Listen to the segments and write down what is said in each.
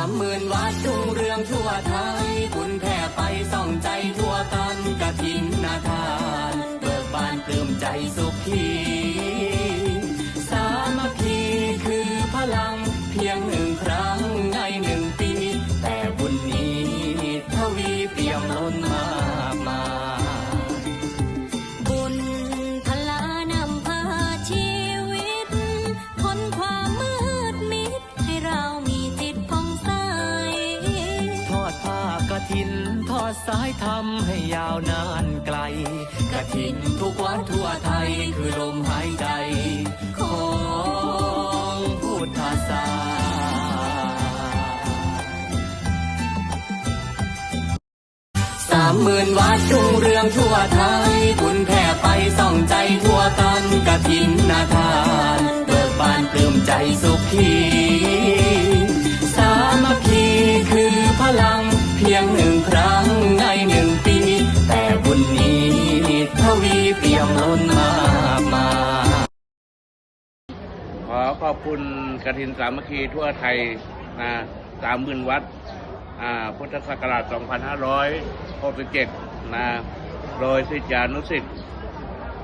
ามหมื่นวัดทุ่งเรืองทั่วไทยบุญแผ่ไปส่องใจทั่วกันกะทินนาทาน เบิกบานปลื้มใจสุขีสามัคคีคือพลังเพียงหนึ่งครั้ง ผ้ากฐินทอดสายธรรมให้ยาวนานไกลกฐินทุกวัดทั่วไทยคือลมหายใจ ของพุทธศาสามหมื่นวัดรุ่งเรืองทั่วไทยบุญแผ่ไปส่องใจทั่วกันกฐินนาทานเบิกบานปลื้มใจสุขี ครั้งในหนึ่งปี แต่บุญนี้ทวีเปี่ยมล้นมากมาขอขอบคุณกฐินสามัคคีทั่วไทยนะสามหมื่นวัดพุทธศักราช 2567 นะ โดยศิษยานุศิษย์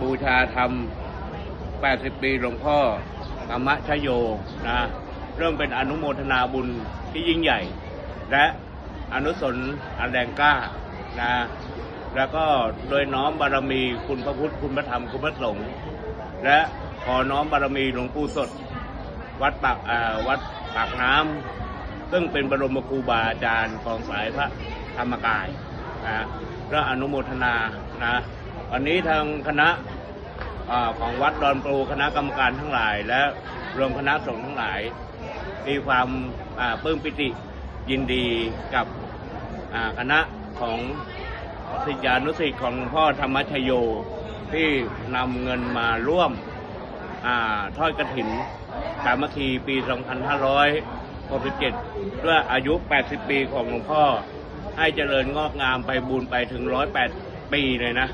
บูชาธรรม 80 ปีหลวงพ่อธรรมชโย นะ เริ่มเป็นอนุโมทนาบุญที่ยิ่งใหญ่ และ อนุสน์อันแรงกล้านะแล้วก็โดยน้อมบารมีคุณพระพุทธคุณพระธรรมคุณพระสงฆ์และขอน้อมบารมีหลวงปู่สด วัดปากวัดปากน้ำซึ่งเป็นบรมครูบาอาจารย์ของสายพระธรรมกายนะและอนุโมทนานะวันนี้ทางคณะอของวัดดอนปรูคณะกรรมการทั้งหลาย และรวมคณะสงฆ์ทั้งหลาย มีความปลื้มปิติ ยินดีกับคณะของศิษยานุศิษย์ของพ่อธรรมชโย ที่นำเงินมาร่วมอทอดกระถินสามัคคีปี 2567 ด้วยอายุ 80 ปีของหลวงพ่อ ให้เจริญงอกงามไปบูรไปถึง 108 ปีเลยนะ